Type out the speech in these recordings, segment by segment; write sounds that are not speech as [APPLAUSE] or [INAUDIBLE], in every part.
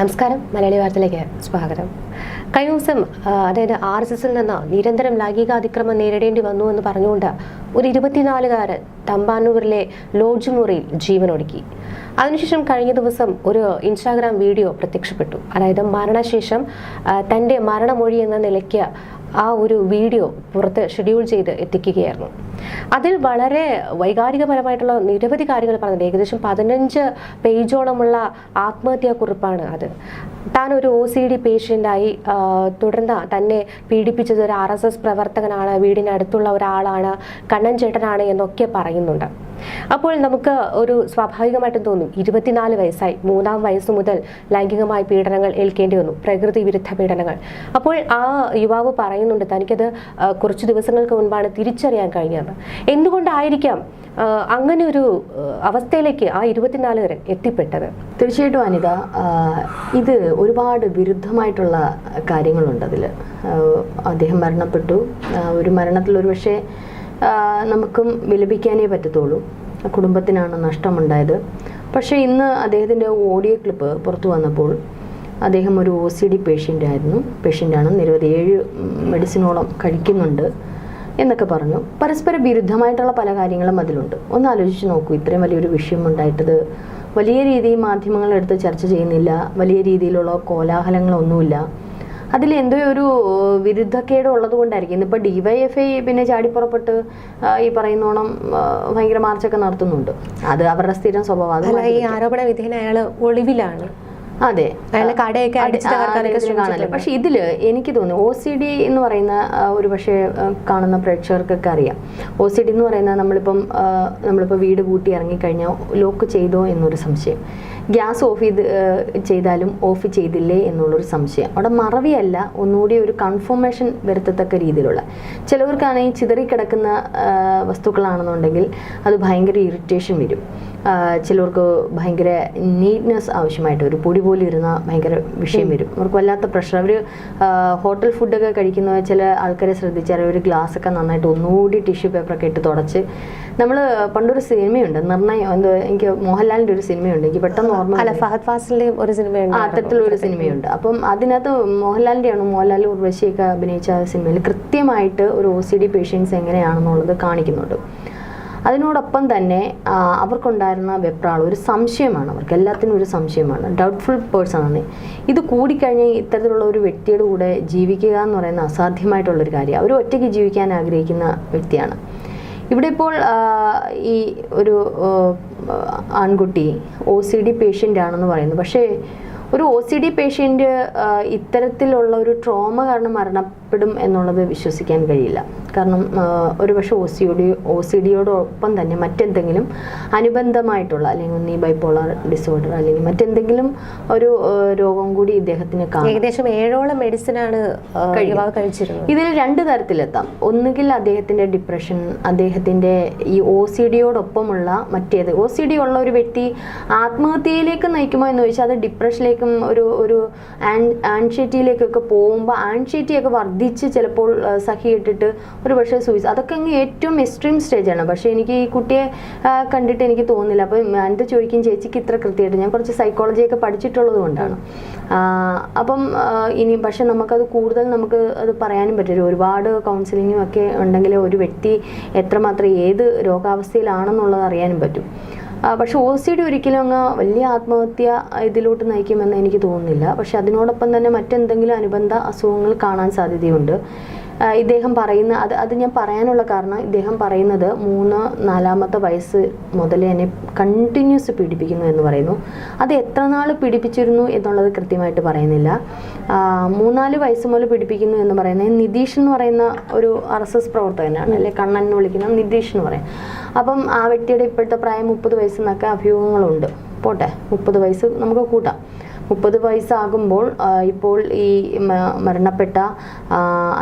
നമസ്കാരം. മലയാളി വാർത്തയിലേക്ക് സ്വാഗതം. കഴിഞ്ഞ ദിവസം അതായത് ആർ എസ് എസിൽ നിന്ന് നിരന്തരം ലൈംഗിക അതിക്രമം നേരിടേണ്ടി വന്നു എന്ന് പറഞ്ഞുകൊണ്ട് ഒരു ഇരുപത്തിനാലുകാരൻ തമ്പാനൂരിലെ ലോഡ്ജ് മുറിയിൽ ജീവനൊടുക്കി. അതിനുശേഷം കഴിഞ്ഞ ദിവസം ഒരു ഇൻസ്റ്റാഗ്രാം വീഡിയോ പ്രത്യക്ഷപ്പെട്ടു. അതായത് മരണശേഷം തന്റെ മരണമൊഴി എന്ന നിലയ്ക്ക് ആ ഒരു വീഡിയോ പുറത്ത് ഷെഡ്യൂൾ ചെയ്ത് എത്തിക്കുകയായിരുന്നു. അതിൽ വളരെ വൈകാരികപരമായിട്ടുള്ള നിരവധി കാര്യങ്ങൾ പറഞ്ഞത് ഏകദേശം പതിനഞ്ച് പേജോളമുള്ള ആത്മഹത്യാക്കുറിപ്പാണ് അത്. താൻ ഒരു ഒ സി ഡി പേഷ്യന്റായി തുടർന്ന് തന്നെ പീഡിപ്പിച്ചത് ഒരു ആർ എസ് എസ് പ്രവർത്തകനാണ് വീടിനടുത്തുള്ള ഒരാളാണ് കണ്ണൻ ചേട്ടനാണ് എന്നൊക്കെ പറയുന്നുണ്ട്. അപ്പോൾ നമുക്ക് ഒരു സ്വാഭാവികമായിട്ടും തോന്നും. ഇരുപത്തിനാല് വയസ്സായി മൂന്നാം വയസ്സ് മുതൽ ലൈംഗികമായ പീഡനങ്ങൾ ഏൽക്കേണ്ടി വന്നു പ്രകൃതി വിരുദ്ധ പീഡനങ്ങൾ. അപ്പോൾ ആ യുവാവ് പറയുന്നുണ്ട് തനിക്കത് കുറച്ച് ദിവസങ്ങൾക്ക് മുൻപാണ് തിരിച്ചറിയാൻ കഴിഞ്ഞത്. എന്തുകൊണ്ടായിരിക്കാം അങ്ങനെ ഒരു അവസ്ഥയിലേക്ക് ആ ഇരുപത്തിനാലുകാരൻ എത്തിപ്പെട്ടത്? തീർച്ചയായിട്ടും അനിത ഇത് ഒരുപാട് വിരുദ്ധമായിട്ടുള്ള കാര്യങ്ങളുണ്ട് അതിൽ അദ്ദേഹം മരണപ്പെട്ടു. ഒരു മരണത്തിൽ ഒരു പക്ഷേ നമുക്കും വിലപിക്കാനേ പറ്റത്തുള്ളൂ. കുടുംബത്തിനാണ് നഷ്ടമുണ്ടായത്. പക്ഷേ ഇന്ന് അദ്ദേഹത്തിന്റെ ഓഡിയോ ക്ലിപ്പ് പുറത്തു വന്നപ്പോൾ അദ്ദേഹം ഒരു ഒ സി ഡി പേഷ്യന്റ് ആയിരുന്നു. പേഷ്യന്റാണ് നിരവധി ഏഴ് മെഡിസിനോളം കഴിക്കുന്നുണ്ട് എന്നൊക്കെ പറഞ്ഞു. പരസ്പര വിരുദ്ധമായിട്ടുള്ള പല കാര്യങ്ങളും അതിലുണ്ട്. ഒന്ന് ആലോചിച്ച് നോക്കൂ. ഇത്രയും വലിയൊരു വിഷയം ഉണ്ടായിട്ടത് വലിയ രീതിയിൽ മാധ്യമങ്ങളെടുത്ത് ചർച്ച ചെയ്യുന്നില്ല. വലിയ രീതിയിലുള്ള കോലാഹലങ്ങളൊന്നുമില്ല. അതിൽ എന്തോ ഒരു വിരുദ്ധക്കേട് ഉള്ളത് കൊണ്ടായിരിക്കും ഇന്നിപ്പോൾ ഡിവൈഎഫ്ഐ പിന്നെ ചാടിപ്പുറപ്പെട്ട് ഈ പറയുന്നോണം ഭയങ്കര മാർച്ചൊക്കെ നടത്തുന്നുണ്ട്. അത് അവരുടെ സ്ഥിരം സ്വഭാവം. ഈ ആരോപണ വിധേയൻ അയാൾ ഒളിവിലാണ്. അതെ. കടയൊക്കെ. പക്ഷെ ഇതിൽ എനിക്ക് തോന്നുന്നു ഒ സി ഡി എന്ന് പറയുന്ന ഒരു പക്ഷേ കാണുന്ന പ്രേക്ഷകർക്കൊക്കെ അറിയാം. ഒ സി ഡി എന്ന് പറയുന്ന നമ്മളിപ്പം നമ്മളിപ്പോൾ വീട് പൂട്ടി ഇറങ്ങിക്കഴിഞ്ഞാൽ ലോക്ക് ചെയ്തോ എന്നൊരു സംശയം. ഗ്യാസ് ഓഫ് ചെയ്ത് ചെയ്താലും ഓഫ് ചെയ്തില്ലേ എന്നുള്ളൊരു സംശയം. അവിടെ മറവിയല്ല ഒന്നുകൂടി ഒരു കൺഫർമേഷൻ വരുത്തത്തക്ക രീതിയിലുള്ള. ചിലവർക്കാണെങ്കിൽ ചിതറിക്കിടക്കുന്ന വസ്തുക്കളാണെന്നുണ്ടെങ്കിൽ അത് ഭയങ്കര ഇറിറ്റേഷൻ വരും. ചിലർക്ക് ഭയങ്കര നീറ്റ്നെസ് ആവശ്യമായിട്ട് ഒരു പൊടി പോലും ഇരുന്ന ഭയങ്കര വിഷയം വരും. അവർക്ക് വല്ലാത്ത പ്രഷർ അവർ ഹോട്ടൽ ഫുഡൊക്കെ കഴിക്കുന്ന ചില ആൾക്കാരെ ശ്രദ്ധിച്ചാൽ ഒരു ഗ്ലാസ് ഒക്കെ നന്നായിട്ട് ഒന്നുകൂടി ടിഷ്യൂ പേപ്പറൊക്കെ ഇട്ട് തുടച്ച്. നമ്മൾ പണ്ടൊരു സിനിമയുണ്ട്. നിർണയം എന്തോ എനിക്ക് മോഹൻലാലിന്റെ ഒരു സിനിമയുണ്ട്. എനിക്ക് പെട്ടെന്ന് ഓർമ്മ അല്ല ഫഹദ് ഫാസിലിന്റെ ഒരു സിനിമയുണ്ട് അത്തരത്തിലൊരു സിനിമയുണ്ട്. അപ്പം അതിനകത്ത് മോഹൻലാലിന്റെയാണ് മോഹൻലാൽ ഉർവശിയൊക്കെ അഭിനയിച്ച ആ സിനിമയിൽ കൃത്യമായിട്ട് ഒരു ഒ സി ഡി പേഷ്യൻസ് എങ്ങനെയാണെന്നുള്ളത് കാണിക്കുന്നുണ്ട്. അതിനോടൊപ്പം തന്നെ അവർക്കുണ്ടായിരുന്ന വെപ്രാളം ഒരു സംശയമാണ് അവർക്ക്. എല്ലാത്തിനും ഒരു സംശയമാണ്. ഡൗട്ട്ഫുൾ പേഴ്സൺ ആണ്. ഇത് കൂടിക്കഴിഞ്ഞാൽ ഇത്തരത്തിലുള്ള ഒരു വ്യക്തിയുടെ കൂടെ ജീവിക്കുക എന്ന് പറയുന്ന അസാധ്യമായിട്ടുള്ളൊരു കാര്യം അവർ ഒറ്റയ്ക്ക് ജീവിക്കാൻ ആഗ്രഹിക്കുന്ന വ്യക്തിയാണ്. ഇവിടെ ഇപ്പോൾ ഈ ഒരു ആൺകുട്ടി ഒ സി ഡി പേഷ്യന്റ് ആണെന്ന് പറയുന്നു. പക്ഷേ ഒരു ഒ സി ഡി പേഷ്യന്റ് ഇത്തരത്തിലുള്ള ഒരു ട്രോമ കാരണം മരണപ്പെടും എന്നുള്ളത് വിശ്വസിക്കാൻ കഴിയില്ല. കാരണം ഒരു പക്ഷേ O C D O C ഡിയോടൊപ്പം തന്നെ മറ്റെന്തെങ്കിലും അനുബന്ധമായിട്ടുള്ള അല്ലെങ്കിൽ ഒന്നീ ബൈപോളർ ഡിസോർഡർ അല്ലെങ്കിൽ മറ്റെന്തെങ്കിലും ഒരു രോഗം കൂടി ഇദ്ദേഹത്തിന് കാണും. ഏകദേശം ഏഴോളം. യുവാവ് കഴിച്ചിരുന്നത്. ഇതിൽ രണ്ട് തരത്തിലെത്താം. ഒന്നുകിൽ അദ്ദേഹത്തിന്റെ ഡിപ്രഷൻ അദ്ദേഹത്തിന്റെ ഈ ഒ സി ഡിയോടൊപ്പമുള്ള മറ്റേത്. ഒ സി ഡി ഉള്ള ഒരു വ്യക്തി ആത്മഹത്യയിലേക്ക് നയിക്കുമോ എന്ന് ചോദിച്ചാൽ അത് ഡിപ്രഷനിലേക്കും ഒരു ഒരു ആൻഷൈറ്റിയിലേക്കൊക്കെ പോകുമ്പോൾ ആൻഷൈറ്റിയൊക്കെ വർദ്ധിച്ച് ചിലപ്പോൾ സഹിയിട്ടിട്ട് ഒരു പക്ഷേ സൂയിസ് അതൊക്കെ അങ്ങ് ഏറ്റവും എക്സ്ട്രീം സ്റ്റേജാണ് പക്ഷേ എനിക്ക് ഈ കുട്ടിയെ കണ്ടിട്ട് എനിക്ക് തോന്നുന്നില്ല. അപ്പം എന്റെ ചോദിക്കും ചേച്ചിക്ക് ഇത്ര കൃത്യമായിട്ട് ഞാൻ കുറച്ച് സൈക്കോളജിയൊക്കെ പഠിച്ചിട്ടുള്ളത് കൊണ്ടാണ്. അപ്പം ഇനി പക്ഷെ നമുക്കത് കൂടുതൽ നമുക്ക് അത് പറയാനും പറ്റില്ല. ഒരുപാട് കൗൺസിലിങ്ങും ഒക്കെ ഉണ്ടെങ്കിൽ ഒരു വ്യക്തി എത്രമാത്രം ഏത് രോഗാവസ്ഥയിലാണെന്നുള്ളത് അറിയാനും പറ്റും. പക്ഷെ ഒ സി ഡി ഒരിക്കലും അങ്ങ് വലിയ ആത്മഹത്യ ഇതിലോട്ട് നയിക്കുമെന്ന് എനിക്ക് തോന്നുന്നില്ല. പക്ഷെ അതിനോടൊപ്പം തന്നെ മറ്റെന്തെങ്കിലും അനുബന്ധ അസുഖങ്ങൾ കാണാൻ സാധ്യതയുണ്ട്. ഇദ്ദേഹം പറയുന്ന അത് അത് ഞാൻ പറയാനുള്ള കാരണം ഇദ്ദേഹം പറയുന്നത് മൂന്ന് നാലാമത്തെ വയസ്സ് മുതൽ എന്നെ കണ്ടിന്യൂസ് പീഡിപ്പിക്കുന്നു എന്ന് പറയുന്നു. അത് എത്ര നാൾ പീഡിപ്പിച്ചിരുന്നു എന്നുള്ളത് കൃത്യമായിട്ട് പറയുന്നില്ല. മൂന്നാൽ വയസ്സ് മുതൽ പീഡിപ്പിക്കുന്നു എന്ന് പറയുന്നത് നിതീഷ് എന്ന് പറയുന്ന ഒരു ആർ എസ് എസ് പ്രവർത്തകനാണ് അല്ലെ കണ്ണൻ എന്ന് വിളിക്കുന്ന നിതീഷ് എന്ന് പറയും. അപ്പം ആ വ്യക്തിയുടെ ഇപ്പോഴത്തെ പ്രായം മുപ്പത് വയസ്സെന്നൊക്കെ അഭ്യൂഹങ്ങളുണ്ട് പോട്ടെ മുപ്പത് വയസ്സ് നമുക്ക് കൂട്ടാം. മുപ്പത് വയസ്സാകുമ്പോൾ ഇപ്പോൾ ഈ മരണപ്പെട്ട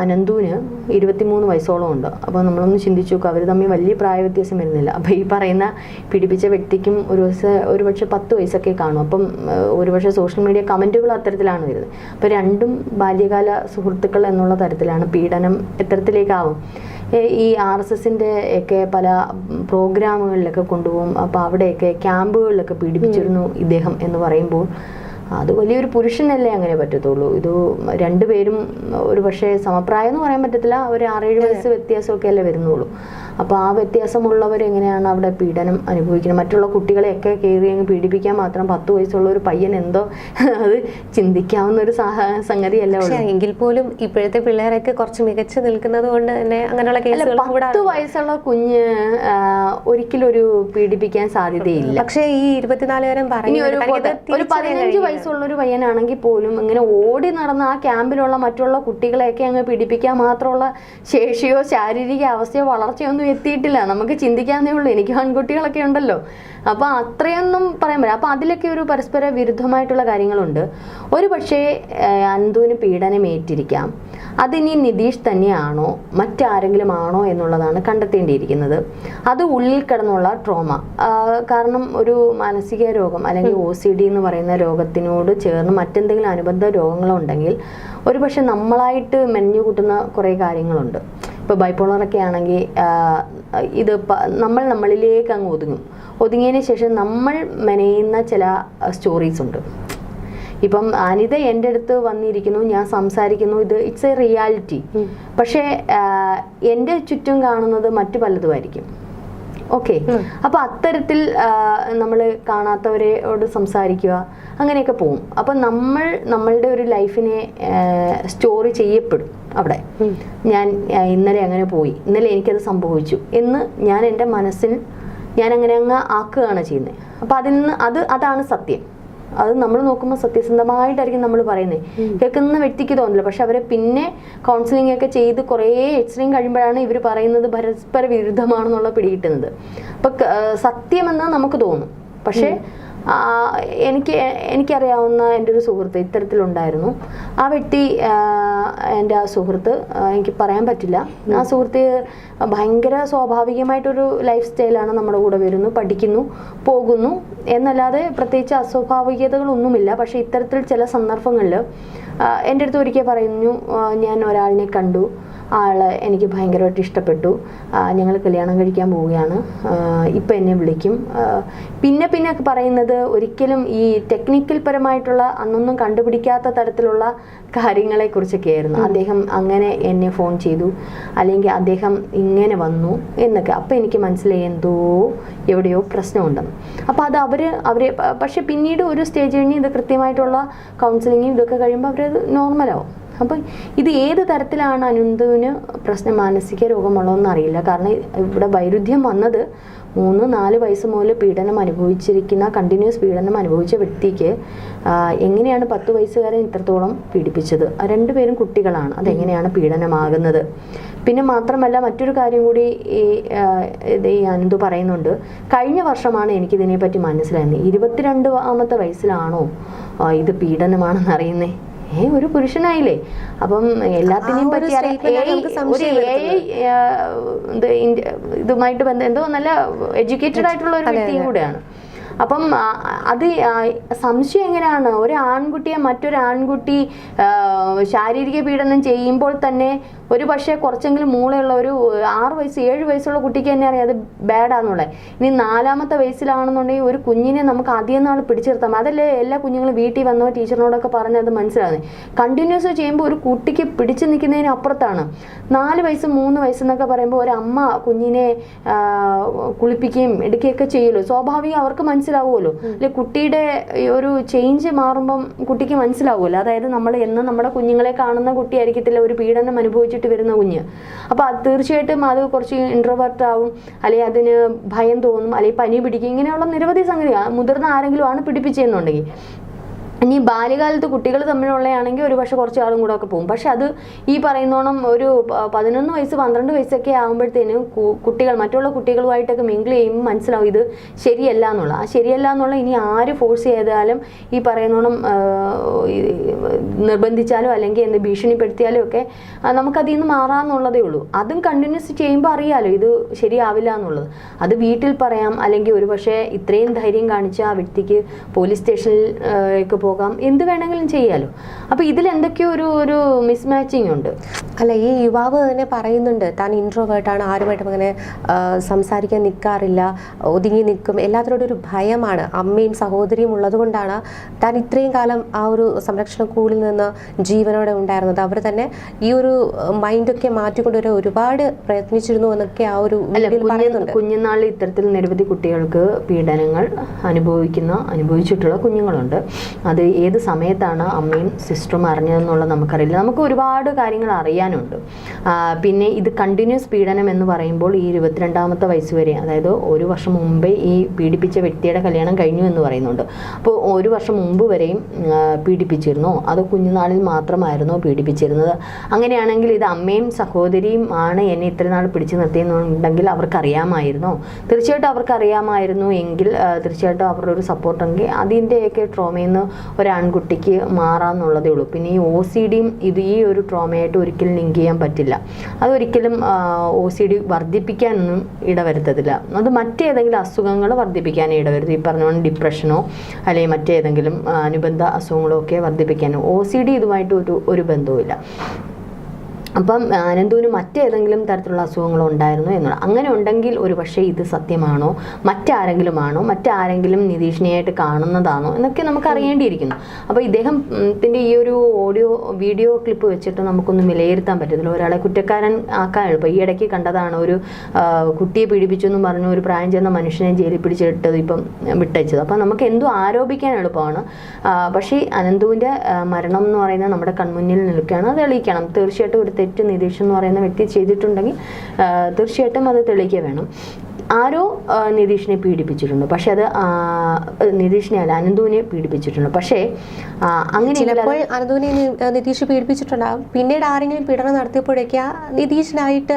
അനന്തുവിന് ഇരുപത്തിമൂന്ന് വയസ്സോളം ഉണ്ട് അപ്പോൾ നമ്മളൊന്ന് ചിന്തിച്ചു നോക്കുക അവർ തമ്മിൽ വലിയ പ്രായ വ്യത്യാസം വരുന്നില്ല. അപ്പോൾ ഈ പറയുന്ന പീഡിപ്പിച്ച വ്യക്തിക്കും ഒരു ദിവസം ഒരു പക്ഷേ പത്ത് വയസ്സൊക്കെ കാണും. അപ്പം ഒരുപക്ഷെ ഒരു പക്ഷേ സോഷ്യൽ മീഡിയ കമന്റുകൾ അത്തരത്തിലാണ് വരുന്നത്. അപ്പോൾ രണ്ടും ബാല്യകാല സുഹൃത്തുക്കൾ എന്നുള്ള തരത്തിലാണ് പീഡനം എത്തരത്തിലേക്കാവും. ഈ ആർ എസ് എസിന്റെ ഒക്കെ പല പ്രോഗ്രാമുകളിലൊക്കെ കൊണ്ടുപോകും. അപ്പോൾ അവിടെയൊക്കെ ക്യാമ്പുകളിലൊക്കെ പീഡിപ്പിച്ചിരുന്നു ഇദ്ദേഹം എന്ന് പറയുമ്പോൾ അത് വലിയൊരു പുരുഷനല്ലേ അങ്ങനെ പറ്റത്തുള്ളൂ. ഇത് രണ്ടുപേരും ഒരു പക്ഷേ സമപ്രായം എന്ന് പറയാൻ പറ്റത്തില്ല. ഒരു ആറേഴ് വയസ്സ് വ്യത്യാസമൊക്കെ അല്ലേ വരുന്നുള്ളൂ. അപ്പോൾ ആ വ്യത്യാസമുള്ളവർ എങ്ങനെയാണ് അവിടെ പീഡനം അനുഭവിക്കുന്നത്? മറ്റുള്ള കുട്ടികളെയൊക്കെ കയറി അങ്ങ് പീഡിപ്പിക്കാൻ മാത്രം പത്ത് വയസ്സുള്ള ഒരു പയ്യൻ എന്തോ [LAUGHS] അത് ചിന്തിക്കാവുന്ന ഒരു സാഹ സംഗതിയല്ല എങ്കിൽ പോലും ഇപ്പോഴത്തെ പിള്ളേരൊക്കെ കുറച്ച് മികച്ചു നിൽക്കുന്നത് കൊണ്ട് തന്നെ അങ്ങനെയുള്ള കേസുകൾ പത്ത് വയസ്സുള്ള കുഞ്ഞ് ഒരിക്കലും ഒരു പീഡിപ്പിക്കാൻ സാധ്യതയില്ല. പക്ഷേ ഈ ഇരുപത്തിനാലുകാരൻ പറഞ്ഞു ഒരു പതിനഞ്ച് വയസ്സുള്ള ഒരു പയ്യനാണെങ്കിൽ പോലും ഇങ്ങനെ ഓടി നടന്ന ആ ക്യാമ്പിലുള്ള മറ്റുള്ള കുട്ടികളെയൊക്കെ അങ്ങ് പീഡിപ്പിക്കാൻ മാത്രമുള്ള ശേഷിയോ ശാരീരിക അവസ്ഥയോ വളർച്ചയോ ഒന്നും എത്തിയിട്ടില്ല. നമുക്ക് ചിന്തിക്കാന്നേ ഉള്ളൂ. എനിക്ക് ആൺകുട്ടികളൊക്കെ ഉണ്ടല്ലോ. അപ്പൊ അത്രയൊന്നും പറയാൻ പറ്റില്ല. അപ്പൊ അതിലൊക്കെ ഒരു പരസ്പര വിരുദ്ധമായിട്ടുള്ള കാര്യങ്ങളുണ്ട്. ഒരു പക്ഷേ അന്തുവിന് പീഡനം ഏറ്റിരിക്കാം. അതിനി നിതീഷ് തന്നെയാണോ? മറ്റാരെങ്കിലും ആണോ എന്നുള്ളതാണ് കണ്ടെത്തേണ്ടിയിരിക്കുന്നത്. അത് ഉള്ളിൽ കിടന്നുള്ള ട്രോമ. കാരണം ഒരു മാനസിക രോഗം അല്ലെങ്കിൽ ഒ സി ഡി എന്ന് പറയുന്ന രോഗത്തിനോട് ചേർന്ന് മറ്റെന്തെങ്കിലും അനുബന്ധ രോഗങ്ങളുണ്ടെങ്കിൽ ഒരു പക്ഷെ നമ്മളായിട്ട് മെനഞ്ഞു കൂട്ടുന്ന കുറേ കാര്യങ്ങളുണ്ട്. ഇപ്പോൾ ബൈപ്പോളറൊക്കെ ആണെങ്കിൽ ഇത് നമ്മൾ നമ്മളിലേക്ക് അങ്ങ് ഒതുങ്ങും. ഒതുങ്ങിയതിന് ശേഷം നമ്മൾ മെനയുന്ന ചില സ്റ്റോറീസ് ഉണ്ട്. ഇപ്പം അനിത എന്റെ അടുത്ത് വന്നിരിക്കുന്നു ഞാൻ സംസാരിക്കുന്നു ഇത് ഇറ്റ്സ് എ റിയാലിറ്റി പക്ഷേ എന്റെ ചുറ്റും കാണുന്നത് മറ്റു പലതുമായിരിക്കും. ഓക്കെ അപ്പം അത്തരത്തിൽ നമ്മൾ കാണാത്തവരോട് സംസാരിക്കുക അങ്ങനെയൊക്കെ പോകും അപ്പം നമ്മൾ നമ്മളുടെ ഒരു ലൈഫിനെ സ്റ്റോറി ചെയ്യപ്പെടും. അവിടെ. ഞാൻ ഇന്നലെ അങ്ങനെ പോയി. ഇന്നലെ എനിക്കത് സംഭവിച്ചു. എന്ന് ഞാൻ എന്റെ മനസ്സിൽ ഞാൻ അങ്ങനെ അങ്ങ് ആക്കുകയാണ് ചെയ്യുന്നത് അപ്പം അതിൽ നിന്ന് അത് അതാണ് സത്യം. അത് നമ്മൾ നോക്കുമ്പോൾ സത്യസന്ധമായിട്ടായിരിക്കും നമ്മൾ പറയുന്നത് കേൾക്കുന്ന വ്യക്തിക്ക് തോന്നില്ല. പക്ഷെ അവരെ പിന്നെ കൗൺസിലിംഗ് ഒക്കെ ചെയ്ത് കുറേ എക്സ്റേയും കഴിയുമ്പോഴാണ് ഇവർ പറയുന്നത് പരസ്പര വിരുദ്ധമാണെന്നുള്ള പിടികിട്ടുന്നത്. അപ്പം സത്യമെന്ന് നമുക്ക് തോന്നും. പക്ഷേ എനിക്ക് എനിക്കറിയാവുന്ന എന്റെ ഒരു സുഹൃത്ത് ഇത്തരത്തിലുണ്ടായിരുന്നു. ആ വ്യക്തി എന്റെ ആ സുഹൃത്ത് എനിക്ക് പറയാൻ പറ്റില്ല. ആ സുഹൃത്ത് ഭയങ്കര സ്വാഭാവികമായിട്ടൊരു ലൈഫ് സ്റ്റൈലാണ് നമ്മുടെ കൂടെ വരുന്നു പഠിക്കുന്നു പോകുന്നു. എന്നല്ലാതെ പ്രത്യേകിച്ച് അസ്വാഭാവികതകളൊന്നുമില്ല. പക്ഷേ ഇത്തരത്തിൽ ചില സന്ദർഭങ്ങളിൽ എന്റെ അടുത്ത് ഒരിക്കൽ പറയുന്നു ഞാൻ ഒരാളിനെ കണ്ടു. ആൾ എനിക്ക് ഭയങ്കരമായിട്ട് ഇഷ്ടപ്പെട്ടു. ഞങ്ങൾ കല്യാണം കഴിക്കാൻ പോവുകയാണ്. ഇപ്പം എന്നെ വിളിക്കും. പിന്നെ പിന്നെ പറയുന്നത് ഒരിക്കലും ഈ ടെക്നിക്കൽ പരമായിട്ടുള്ള അന്നൊന്നും കണ്ടുപിടിക്കാത്ത തരത്തിലുള്ള കാര്യങ്ങളെക്കുറിച്ചൊക്കെ ആയിരുന്നു. അദ്ദേഹം അങ്ങനെ എന്നെ ഫോൺ ചെയ്തു. അല്ലെങ്കിൽ അദ്ദേഹം ഇങ്ങനെ വന്നു എന്നൊക്കെ. അപ്പം എനിക്ക് മനസ്സിലായി എന്തോ എവിടെയോ പ്രശ്നമുണ്ടെന്ന്. അപ്പോൾ അത് അവർ അവർ പക്ഷേ പക്ഷെ പിന്നീട് ഒരു സ്റ്റേജ് കഴിഞ്ഞ് ഇത് കൃത്യമായിട്ടുള്ള കൗൺസിലിങ്ങും ഇതൊക്കെ കഴിയുമ്പോൾ അവരത് നോർമലാവും അപ്പം ഇത് ഏത് തരത്തിലാണ് അനന്തുവിന് പ്രശ്നം മാനസിക രോഗമുള്ളതെന്ന് അറിയില്ല കാരണം ഇവിടെ വൈരുദ്ധ്യം വന്നത് മൂന്ന് നാല് വയസ്സ് മുതൽ പീഡനം അനുഭവിച്ചിരിക്കുന്ന കണ്ടിന്യൂസ് പീഡനം അനുഭവിച്ച വ്യക്തിക്ക് എങ്ങനെയാണ് പത്ത് വയസ്സുകാരൻ ഇത്രത്തോളം പീഡിപ്പിച്ചത്? രണ്ടുപേരും കുട്ടികളാണ്. അതെങ്ങനെയാണ് പീഡനമാകുന്നത്? പിന്നെ മാത്രമല്ല മറ്റൊരു കാര്യം കൂടി ഈ ഈ അനന്തു പറയുന്നുണ്ട്. കഴിഞ്ഞ വർഷമാണ് എനിക്ക് എനിക്കിതിനെപ്പറ്റി മനസ്സിലായത്. ഇരുപത്തിരണ്ട് ആമത്തെ വയസ്സിലാണോ ഇത് പീഡനമാണെന്ന് അറിയുന്നേ ഏ ഒരു പുരുഷനായില്ലേ? അപ്പം എല്ലാത്തിനെയും പറ്റി ഇതുമായിട്ട് ബന്ധം എന്തോ നല്ല എഡ്യൂക്കേറ്റഡ് ആയിട്ടുള്ള ഒരു വ്യക്തിയും. കൂടെയാണ്. അപ്പം അത് സംശയം എങ്ങനെയാണ്? ഒരു ആൺകുട്ടിയെ മറ്റൊരു ആൺകുട്ടി ശാരീരിക പീഡനം ചെയ്യുമ്പോൾ തന്നെ ഒരു പക്ഷേ കുറച്ചെങ്കിലും മൂളയുള്ള ഒരു ആറ് വയസ്സ് ഏഴ് വയസ്സുള്ള കുട്ടിക്ക് തന്നെ അറിയാം അത് ബാഡാന്നുള്ളത് ഇനി നാലാമത്തെ വയസ്സിലാണെന്നുണ്ടെങ്കിൽ ഒരു കുഞ്ഞിനെ നമുക്ക് ആദ്യം നാൾ പിടിച്ചു നിർത്താം അതല്ലേ എല്ലാ കുഞ്ഞുങ്ങളും വീട്ടിൽ വന്നോ ടീച്ചറിനോടൊക്കെ പറഞ്ഞ് അത് മനസ്സിലാകുന്നത്. കണ്ടിന്യൂസ് ചെയ്യുമ്പോൾ ഒരു കുട്ടിക്ക് പിടിച്ചു നിൽക്കുന്നതിന് അപ്പുറത്താണ്. നാല് വയസ്സ് മൂന്ന് വയസ്സെന്നൊക്കെ പറയുമ്പോൾ ഒരു അമ്മ കുഞ്ഞിനെ കുളിപ്പിക്കുകയും എടുക്കുകയൊക്കെ ചെയ്യുമല്ലോ. സ്വാഭാവികം അവർക്ക് മനസ്സിലാവുമല്ലോ. അല്ലെ കുട്ടിയുടെ ഒരു ചേഞ്ച് മാറുമ്പം കുട്ടിക്ക് മനസ്സിലാവുമല്ലോ. അതായത് നമ്മൾ എന്ന് നമ്മുടെ കുഞ്ഞുങ്ങളെ കാണുന്ന കുട്ടിയായിരിക്കത്തില്ല ഒരു പീഡനം അനുഭവിച്ചിട്ട് വരുന്ന കുഞ്ഞ്. അപ്പോൾ അത് തീർച്ചയായിട്ടും അത് കുറച്ച് ഇൻട്രോവേർട്ട് ആവും അല്ലെങ്കിൽ അതിന് ഭയം തോന്നും അല്ലെങ്കിൽ പനി പിടിക്കും ഇങ്ങനെയുള്ള നിരവധി സംഗതി മുതിർന്ന ആരെങ്കിലും ആണ് പിടിപ്പിച്ചെന്നുണ്ടെങ്കിൽ ഇനി ബാല്യകാലത്ത് കുട്ടികൾ തമ്മിലുള്ളതാണെങ്കിൽ ഒരു പക്ഷെ കുറച്ച് കാലം കൂടെ ഒക്കെ പോകും. പക്ഷെ അത് ഈ പറയുന്നോണം ഒരു പതിനൊന്ന് വയസ്സ് പന്ത്രണ്ട് വയസ്സൊക്കെ ആകുമ്പോഴത്തേനും കുട്ടികൾ മറ്റുള്ള കുട്ടികളുമായിട്ടൊക്കെ മിങ്കിൾ ചെയ്യുമ്പോൾ മനസ്സിലാവും ഇത് ശരിയല്ല എന്നുള്ള. ആ ശരിയല്ല എന്നുള്ള ഇനി ആര് ഫോഴ്സ് ചെയ്താലും ഈ പറയുന്നോണം നിർബന്ധിച്ചാലോ അല്ലെങ്കിൽ എന്ത് ഭീഷണിപ്പെടുത്തിയാലും ഒക്കെ നമുക്കതിൽ നിന്ന് മാറാമെന്നുള്ളതേ ഉള്ളൂ. അതും കണ്ടിന്യൂസ് ചെയ്യുമ്പോൾ അറിയാലോ ഇത് ശരിയാവില്ല എന്നുള്ളത്. അത് വീട്ടിൽ പറയാം അല്ലെങ്കിൽ ഒരു പക്ഷേ ഇത്രയും ധൈര്യം കാണിച്ച ആ വ്യക്തിക്ക് പോലീസ് സ്റ്റേഷനിൽ ഒക്കെ പോകാം. എന്ത് വേണമെങ്കിലും ചെയ്യാലോ. അപ്പോൾ ഇതിൽ എന്തൊക്കെയോ ഒരു ഒരു മിസ്മാച്ചിങ് ഉണ്ട്. അല്ല ഈ യുവാവ് തന്നെ പറയുന്നുണ്ട് താൻ ഇൻട്രോവേർട്ടാണ് ആരുമായിട്ടും അങ്ങനെ സംസാരിക്കാൻ നിൽക്കാറില്ല ഒതുങ്ങി നിൽക്കും. എല്ലാത്തിനോടും ഒരു ഭയമാണ്. അമ്മയും സഹോദരിയും ഉള്ളതുകൊണ്ടാണ് താൻ ഇത്രയും കാലം ആ ഒരു സംരക്ഷണ കൂടിൽ നിന്ന് ജീവനോടെ ഉണ്ടായിരുന്നത്. അവർ തന്നെ ഈ ഒരു മൈൻഡൊക്കെ മാറ്റിക്കൊണ്ടുവരാൻ ഒരുപാട് പ്രയത്നിച്ചിരുന്നു എന്നൊക്കെ ആ ഒരു കുഞ്ഞുനാളിൽ ഇത്തരത്തിൽ നിരവധി കുട്ടികൾക്ക് പീഡനങ്ങൾ അനുഭവിക്കുന്ന അനുഭവിച്ചിട്ടുള്ള കുഞ്ഞുങ്ങളുണ്ട്. അത് ഏത് സമയത്താണ് അമ്മയും സിസ്റ്ററും അറിഞ്ഞതെന്നുള്ളത് നമുക്കറിയില്ല. നമുക്ക് ഒരുപാട് കാര്യങ്ങൾ അറിയാനുണ്ട്. പിന്നെ ഇത് കണ്ടിന്യൂസ് പീഡനം എന്ന് പറയുമ്പോൾ ഈ ഇരുപത്തിരണ്ടാമത്തെ വയസ്സ് വരെ അതായത് ഒരു വർഷം മുമ്പേ ഈ പീഡിപ്പിച്ച വ്യക്തിയുടെ കല്യാണം കഴിഞ്ഞു എന്ന് പറയുന്നുണ്ട്. അപ്പോൾ ഒരു വർഷം മുമ്പ് വരെയും പീഡിപ്പിച്ചിരുന്നോ? അതോ കുഞ്ഞുനാളിൽ മാത്രമായിരുന്നോ പീഡിപ്പിച്ചിരുന്നത്? അങ്ങനെയാണെങ്കിൽ ഇത് അമ്മയും സഹോദരിയും ആണ് എന്നെ ഇത്ര നാൾ പിടിച്ചു നിർത്തിയെന്നുണ്ടെങ്കിൽ അവർക്കറിയാമായിരുന്നോ? തീർച്ചയായിട്ടും അവർക്കറിയാമായിരുന്നു എങ്കിൽ തീർച്ചയായിട്ടും അവരുടെ ഒരു സപ്പോർട്ടെങ്കിൽ അതിന്റെയൊക്കെ ട്രോമയിൽ നിന്ന് ഒരു ആൺകുട്ടിക്ക് മാറാമെന്നുള്ളതേ ഉള്ളൂ. പിന്നെ ഈ ഒ സി ഡിയും ഇത് ഈ ഒരു ട്രോമയായിട്ട് ഒരിക്കലും ലിങ്ക് ചെയ്യാൻ പറ്റില്ല. അതൊരിക്കലും ഒ സി ഡി വർദ്ധിപ്പിക്കാനൊന്നും ഇടവരുത്തതില്ല അത് മറ്റേതെങ്കിലും അസുഖങ്ങൾ വർദ്ധിപ്പിക്കാനേ ഇടവരുത്തും. ഈ പറഞ്ഞുകൊണ്ട് ഡിപ്രഷനോ അല്ലെങ്കിൽ മറ്റേതെങ്കിലും അനുബന്ധ അസുഖങ്ങളോ ഒക്കെ വർദ്ധിപ്പിക്കാനോ. ഒ സി ഡി ഇതുമായിട്ട് ഒരു ഒരു ബന്ധവുമില്ല. അപ്പം അനന്തുവിന് മറ്റേതെങ്കിലും തരത്തിലുള്ള അസുഖങ്ങളോ ഉണ്ടായിരുന്നു എന്നുള്ള അങ്ങനെ ഉണ്ടെങ്കിൽ ഒരു പക്ഷേ ഇത് സത്യമാണോ? മറ്റാരെങ്കിലും ആണോ മറ്റാരെങ്കിലും നിതീഷിനെയായിട്ട് കാണുന്നതാണോ? എന്നൊക്കെ നമുക്ക് അറിയേണ്ടിയിരിക്കുന്നു. അപ്പോൾ ഇദ്ദേഹത്തിന്റെ ഈ ഒരു ഓഡിയോ വീഡിയോ ക്ലിപ്പ് വെച്ചിട്ട് നമുക്കൊന്നും വിലയിരുത്താൻ പറ്റത്തില്ല. ഒരാളെ കുറ്റക്കാരൻ ആക്കാൻ എളുപ്പം. ഈ ഇടയ്ക്ക് കണ്ടതാണ് ഒരു കുട്ടിയെ പീഡിപ്പിച്ചു എന്നും പറഞ്ഞു ഒരു പ്രായം ചെന്ന മനുഷ്യനെ ജയിലിൽ പിടിച്ചിട്ടത് ഇപ്പം വിട്ടയച്ചത്. അപ്പം നമുക്ക് എന്തും ആരോപിക്കാൻ എളുപ്പമാണ്? പക്ഷേ അനന്തുവിന്റെ മരണം എന്ന് പറയുന്നത് നമ്മുടെ കൺമുന്നിൽ നിൽക്കുകയാണ്. അത് തെളിയിക്കണം. തീർച്ചയായിട്ടും ഒരു തെറ്റ് നിതീഷ് എന്ന് പറയുന്ന വ്യക്തി ചെയ്തിട്ടുണ്ടെങ്കിൽ തീർച്ചയായിട്ടും അത് തെളിയിക്കുക വേണം. ആരോ നിതീഷിനെ പീഡിപ്പിച്ചിട്ടുണ്ട്. പക്ഷെ അത് നിതീഷിനെ അല്ല അനന്തുവിനെ പീഡിപ്പിച്ചിട്ടുണ്ട്. പക്ഷേ അങ്ങനെ ചിലപ്പോൾ അനന്തുവിനെ നിതീഷ് പീഡിപ്പിച്ചിട്ടുണ്ടാകും. പിന്നീട് ആരെങ്കിലും പീഡനം നടത്തിയപ്പോഴേക്കാ നിതീഷിനായിട്ട്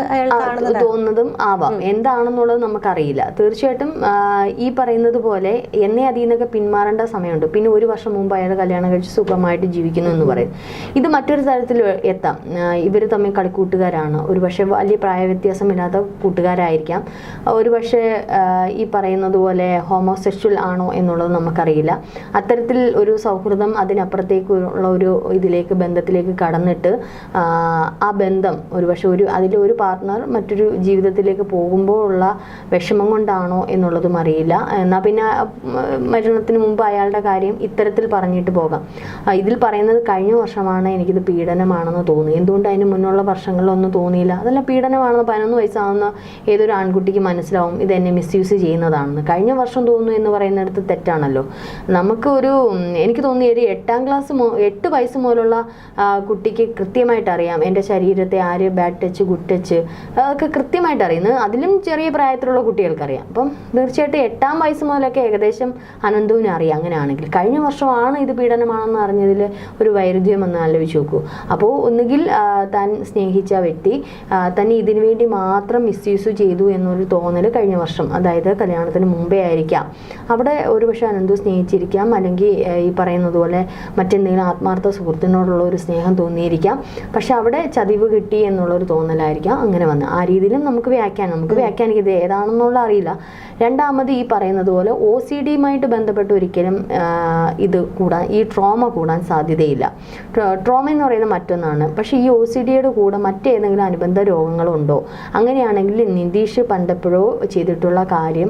തോന്നുന്നതും ആവാം. എന്താണെന്നുള്ളത് നമുക്കറിയില്ല. തീർച്ചയായിട്ടും ഈ പറയുന്നത് പോലെ എന്നെ അതിൽ നിന്നൊക്കെ പിന്മാറേണ്ട സമയമുണ്ട്. പിന്നെ ഒരു വർഷം മുമ്പ് അയാൾ കല്യാണം കഴിച്ച് സുഖമായിട്ട് ജീവിക്കുന്നു എന്ന് പറയും. ഇത് മറ്റൊരു തരത്തിൽ എത്താം. ഇവർ തമ്മിൽ കളിക്കൂട്ടുകാരാണ്. ഒരു പക്ഷേ വലിയ പ്രായവ്യത്യാസമില്ലാത്ത കൂട്ടുകാരായിരിക്കാം. ഒരു പക്ഷേ ഈ പറയുന്നത് പോലെ ഹോമോസെക്ഷൽ ആണോ എന്നുള്ളത് നമുക്കറിയില്ല. അത്തരത്തിൽ ഒരു സൗഹൃദം അതിനപ്പുറത്തേക്കുള്ള ഒരു ഇതിലേക്ക് ബന്ധത്തിലേക്ക് കടന്നിട്ട് ആ, ബന്ധം ഒരു പക്ഷെ ഒരു അതിലെ ഒരു പാർട്ട്ണർ മറ്റൊരു ജീവിതത്തിലേക്ക് പോകുമ്പോൾ ഉള്ള വിഷമം കൊണ്ടാണോ എന്നുള്ളതും അറിയില്ല. എന്നാൽ പിന്നെ മരണത്തിന് മുമ്പ് അയാളുടെ കാര്യം ഇത്തരത്തിൽ പറഞ്ഞിട്ട് പോകാം. ഇതിൽ പറയുന്നത് കഴിഞ്ഞ വർഷമാണ് എനിക്കിത് പീഡനമാണെന്ന് തോന്നി എന്തുകൊണ്ട് അതിന് മുന്നുള്ള വർഷങ്ങളിലൊന്നും തോന്നിയില്ല? അതെല്ലാം പീഡനമാണെന്ന് പതിനൊന്ന് വയസ്സാവുന്ന ഏതൊരു ആൺകുട്ടിക്ക് മനസ്സിലാവും. ഇത് മിസ് മിസ്യൂസ് ചെയ്യുന്നതാണെന്ന്. കഴിഞ്ഞ വർഷം തോന്നുന്നു എന്ന് പറയുന്നിടത്ത് തെറ്റാണല്ലോ. നമുക്ക് ഒരു എനിക്ക് തോന്നി ഒരു എട്ടാം ക്ലാസ് മോ എട്ട് വയസ്സ് മുതലുള്ള കുട്ടിക്ക് കൃത്യമായിട്ട് അറിയാം. എന്റെ ശരീരത്തെ ആര് ബാഡ് ടച്ച് ഗുഡ് ടച്ച് അതൊക്കെ കൃത്യമായിട്ട് അറിയുന്നത്. അതിലും ചെറിയ പ്രായത്തിലുള്ള കുട്ടികൾക്കറിയാം. അപ്പം തീർച്ചയായിട്ടും എട്ടാം വയസ്സ് മുതലൊക്കെ ഏകദേശം അനന്തവിന് അറിയാം. അങ്ങനെയാണെങ്കിൽ കഴിഞ്ഞ വർഷമാണ് ഇത് പീഡനമാണെന്ന് അറിഞ്ഞതിൽ ഒരു വൈരുദ്ധ്യം എന്ന് ആലോചിച്ച് നോക്കൂ. അപ്പോൾ ഒന്നുകിൽ താൻ സ്നേഹിച്ച വ്യക്തി തന്നെ ഇതിനു വേണ്ടി മാത്രം മിസ്യൂസ് ചെയ്തു എന്നൊരു തോന്നൽ കഴിഞ്ഞ വർഷം അതായത് കല്യാണത്തിന് മുമ്പേ ആയിരിക്കാം. അവിടെ ഒരുപക്ഷെ അനന്തു സ്നേഹിച്ചിരിക്കാം അല്ലെങ്കിൽ ഈ പറയുന്നത് പോലെ മറ്റെന്തെങ്കിലും ആത്മാർത്ഥ സുഹൃത്തിനോടുള്ള ഒരു സ്നേഹം തോന്നിയിരിക്കാം. പക്ഷെ അവിടെ ചതിവ് കിട്ടി എന്നുള്ളൊരു തോന്നലായിരിക്കാം അങ്ങനെ വന്ന്. ആ രീതിയിലും നമുക്ക് വ്യാഖ്യാനം നമുക്ക് വ്യാഖ്യാനിക്കും ഇത് ഏതാണെന്നുള്ള അറിയില്ല. രണ്ടാമത് ഈ പറയുന്നത് പോലെ ഒ സി ഡിയുമായിട്ട് ബന്ധപ്പെട്ട് ഒരിക്കലും ഇത് കൂടാൻ ഈ ട്രോമ കൂടാൻ സാധ്യതയില്ല. ട്രോമ എന്ന് പറയുന്നത് മറ്റൊന്നാണ്. പക്ഷേ ഈ ഒ സി ഡിയുടെ കൂടെ മറ്റേതെങ്കിലും അനുബന്ധ രോഗങ്ങളുണ്ടോ? അങ്ങനെയാണെങ്കിൽ നിതീഷ് പണ്ടെപ്പോഴോ ചെയ്തിട്ടുള്ള കാര്യം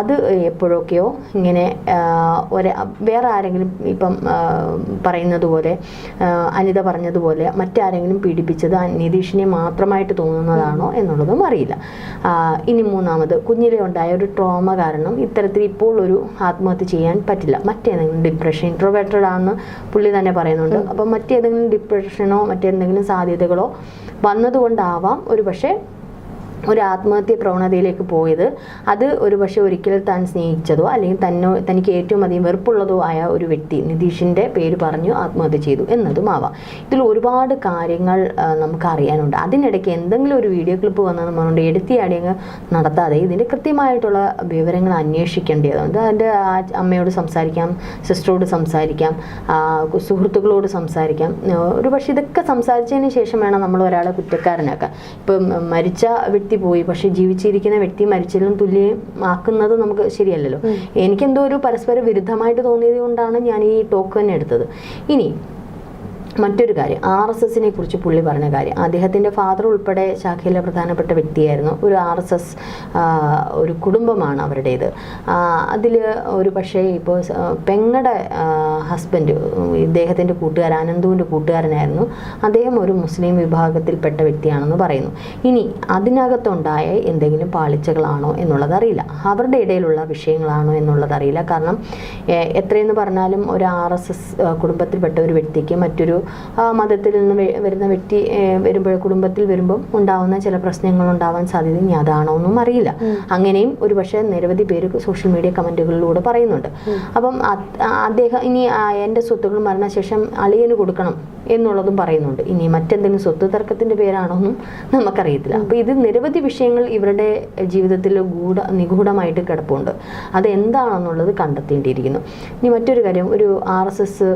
അത് എപ്പോഴൊക്കെയോ ഇങ്ങനെ ഒരു വേറെ ആരെങ്കിലും ഇപ്പം പറയുന്നത് പോലെ അനിത പറഞ്ഞതുപോലെ മറ്റാരെങ്കിലും പീഡിപ്പിച്ചത് നിതീഷിനെ മാത്രമായിട്ട് തോന്നുന്നതാണോ എന്നുള്ളതും അറിയില്ല. ഇനി മൂന്നാമത് കുഞ്ഞിലെ ഉണ്ടായ ഒരു ട്രോമ കാരണം ഇത്തരത്തിൽ ഇപ്പോൾ ഒരു ആത്മഹത്യ ചെയ്യാൻ പറ്റില്ല. മറ്റേതെങ്കിലും ഡിപ്രഷൻ ഇൻട്രോവേറ്റഡ് ആണെന്ന് പുള്ളി തന്നെ പറയുന്നുണ്ട്. അപ്പം മറ്റേതെങ്കിലും ഡിപ്രഷനോ മറ്റേതെങ്കിലും സാധ്യതകളോ വന്നതുകൊണ്ടാവാം ഒരു പക്ഷേ ഒരു ആത്മഹത്യ പ്രവണതയിലേക്ക് പോയത്. അത് ഒരു പക്ഷേ ഒരിക്കൽ താൻ സ്നേഹിച്ചതോ അല്ലെങ്കിൽ തന്നോ തനിക്ക് ഏറ്റവും അധികം വെറുപ്പുള്ളതോ ആയ ഒരു വ്യക്തി നിതീഷിന്റെ പേര് പറഞ്ഞു ആത്മഹത്യ ചെയ്തു എന്നതും ആവാം ഇതിൽ ഒരുപാട് കാര്യങ്ങൾ നമുക്ക് അറിയാനുണ്ട്. അതിനിടയ്ക്ക് എന്തെങ്കിലും ഒരു വീഡിയോ ക്ലിപ്പ് വന്നതെന്ന് പറഞ്ഞുകൊണ്ട് എടുത്തിയാടി അങ്ങ് നടത്താതെ ഇതിന്റെ കൃത്യമായിട്ടുള്ള വിവരങ്ങൾ അന്വേഷിക്കേണ്ടതുണ്ട് അതിന്റെ അമ്മയോട് സംസാരിക്കാം സിസ്റ്ററോട് സംസാരിക്കാം സുഹൃത്തുക്കളോട് സംസാരിക്കാം. ഒരു പക്ഷേ ഇതൊക്കെ സംസാരിച്ചതിന് ശേഷം വേണം നമ്മൾ ഒരാളെ കുറ്റക്കാരനാക്കാൻ. ഇപ്പം മരിച്ച വ്യക്തി പോയി പക്ഷെ ജീവിച്ചിരിക്കുന്ന വ്യക്തി മരിച്ചതിലും തുല്യമാക്കുന്നത് നമുക്ക് ശരിയല്ലല്ലോ. എനിക്കെന്തോ ഒരു പരസ്പര വിരുദ്ധമായിട്ട് തോന്നിയത് കൊണ്ടാണ് ഞാൻ ഈ ടോക്ക് തന്നെ എടുത്തത്. ഇനി മറ്റൊരു കാര്യം ആർ എസ് എസിനെ കുറിച്ച് പുള്ളി പറഞ്ഞ കാര്യം. അദ്ദേഹത്തിന്റെ ഫാദർ ഉൾപ്പെടെ ശാഖയിലെ പ്രധാനപ്പെട്ട വ്യക്തിയായിരുന്നു. ഒരു ആർ എസ് എസ് ഒരു കുടുംബമാണ് അവരുടേത്. അതിൽ ഒരു പക്ഷേ ഇപ്പോൾ പെങ്ങടെ ഹസ്ബൻഡ് ഇദ്ദേഹത്തിന്റെ കൂട്ടുകാരൻ അനന്തുവിന്റെ കൂട്ടുകാരനായിരുന്നു. അദ്ദേഹം ഒരു മുസ്ലിം വിഭാഗത്തിൽപ്പെട്ട വ്യക്തിയാണെന്ന് പറയുന്നു. ഇനി അതിനകത്തുണ്ടായ എന്തെങ്കിലും പാളിച്ചകളാണോ എന്നുള്ളതറിയില്ല അവരുടെ ഇടയിലുള്ള വിഷയങ്ങളാണോ എന്നുള്ളതറിയില്ല കാരണം എത്രയെന്ന് പറഞ്ഞാലും ഒരു ആർ എസ് എസ് കുടുംബത്തിൽപ്പെട്ട ഒരു വ്യക്തിക്ക് മറ്റൊരു ആ, മതത്തിൽ നിന്ന് വരുന്ന വ്യക്തി വരുമ്പോൾ കുടുംബത്തിൽ വരുമ്പോൾ ഉണ്ടാവുന്ന ചില പ്രശ്നങ്ങൾ ഉണ്ടാവാൻ സാധ്യത ഇനി അതാണോ എന്നും അറിയില്ല. അങ്ങനെയും ഒരു പക്ഷേ നിരവധി പേര് സോഷ്യൽ മീഡിയ കമന്റുകളിലൂടെ പറയുന്നുണ്ട്. അപ്പം അദ്ദേഹം ഇനി എന്റെ സ്വത്തുക്കൾ മരണശേഷം അളിയന് കൊടുക്കണം എന്നുള്ളതും പറയുന്നുണ്ട്. ഇനി മറ്റെന്തെങ്കിലും സ്വത്ത് തർക്കത്തിന്റെ പേരാണോ എന്നും നമുക്കറിയത്തില്ല. അപ്പോൾ ഇത് നിരവധി വിഷയങ്ങൾ ഇവരുടെ ജീവിതത്തിൽ ഗൂഢ നിഗൂഢമായിട്ട് കിടപ്പുണ്ട്. അത് എന്താണെന്നുള്ളത് കണ്ടെത്തേണ്ടിയിരിക്കുന്നു. ഇനി മറ്റൊരു കാര്യം ഒരു ആർ എസ് എസ്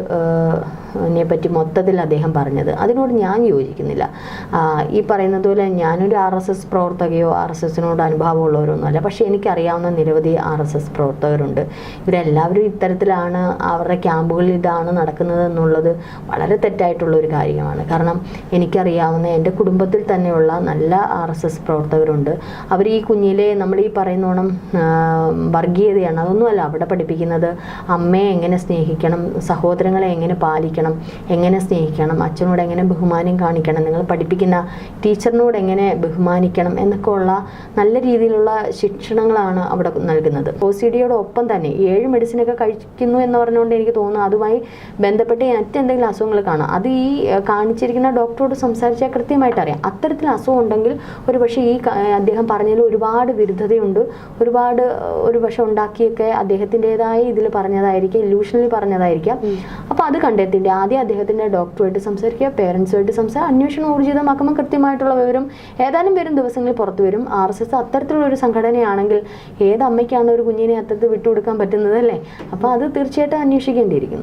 നെ പറ്റി മൊത്തത്തിൽ അദ്ദേഹം പറഞ്ഞത്. അതിനോട് ഞാൻ യോജിക്കുന്നില്ല. ഈ പറയുന്നത് പോലെ ഞാനൊരു ആർ എസ് എസ് പ്രവർത്തകയോ ആർ എസ് എസിനോട് അനുഭാവമുള്ളവരൊന്നുമല്ല. പക്ഷേ എനിക്കറിയാവുന്ന നിരവധി ആർ എസ് എസ് പ്രവർത്തകരുണ്ട്. ഇവരെല്ലാവരും ഇത്തരത്തിലാണ് അവരുടെ ക്യാമ്പുകളിൽ ഇതാണ് നടക്കുന്നത് എന്നുള്ളത് വളരെ തെറ്റായിട്ടുള്ള ഒരു കാര്യമാണ്. കാരണം എനിക്കറിയാവുന്ന എന്റെ കുടുംബത്തിൽ തന്നെയുള്ള നല്ല ആർ എസ് എസ് പ്രവർത്തകരുണ്ട്. അവർ ഈ കുഞ്ഞിലെ നമ്മൾ ഈ പറയുന്നോണം വർഗീയതയാണ്. അതൊന്നുമല്ല. അവിടെ പഠിപ്പിക്കുന്നത് അമ്മയെ എങ്ങനെ സ്നേഹിക്കണം സഹോദരങ്ങളെ എങ്ങനെ പാലിക്കണം എങ്ങനെ സ്നേഹിക്കണം അച്ഛനോട് എങ്ങനെ ബഹുമാനം കാണിക്കണം നിങ്ങൾ പഠിപ്പിക്കുന്ന ടീച്ചറിനോട് എങ്ങനെ ബഹുമാനിക്കണം എന്നൊക്കെ ഉള്ള നല്ല രീതിയിലുള്ള ശിക്ഷണങ്ങളാണ് അവിടെ നൽകുന്നത്. ഒ സി ഡിയോടൊപ്പം തന്നെ ഏഴ് മെഡിസിനൊക്കെ കഴിക്കുന്നു എന്ന് പറഞ്ഞുകൊണ്ട് എനിക്ക് തോന്നുന്നു അതുമായി ബന്ധപ്പെട്ട് മറ്റെന്തെങ്കിലും അസുഖങ്ങൾ കാണാം. അത് ഈ കാണിച്ചിരിക്കുന്ന ഡോക്ടറോട് സംസാരിച്ചാൽ കൃത്യമായിട്ട് അറിയാം. അത്തരത്തിൽ അസുഖം ഉണ്ടെങ്കിൽ ഒരു പക്ഷേ ഈ അദ്ദേഹം പറഞ്ഞതിൽ ഒരുപാട് വിരുദ്ധതയുണ്ട്. ഒരുപാട് ഒരു പക്ഷെ ഉണ്ടാക്കിയൊക്കെ അദ്ദേഹത്തിന്റെതായ ഇതിൽ പറഞ്ഞതായിരിക്കും ഇല്യൂഷനിൽ പറഞ്ഞതായിരിക്കാം. അപ്പോൾ അത് കണ്ടെത്തിന്റെ ആദ്യം അദ്ദേഹത്തിന്റെ ഡോക്ടറുമായിട്ട് സംസാരിക്കുക പേരൻസുമായിട്ട് സംസാരിക്കുക അന്വേഷണം ഊർജിതമാക്കുമ്പോൾ കൃത്യമായിട്ടുള്ള വിവരം ഏതാനും വരും ദിവസങ്ങളിൽ പുറത്തു വരും. ആർ എസ് എസ് അത്തരത്തിലുള്ള ഒരു സംഘടനയാണെങ്കിൽ ഏത് അമ്മയ്ക്കാണ് ഒരു കുഞ്ഞിനെ അത്തരത്തിൽ വിട്ടുകൊടുക്കാൻ പറ്റുന്നത് അല്ലേ? അപ്പോൾ അത് തീർച്ചയായിട്ടും അന്വേഷിക്കേണ്ടിയിരിക്കുന്നു.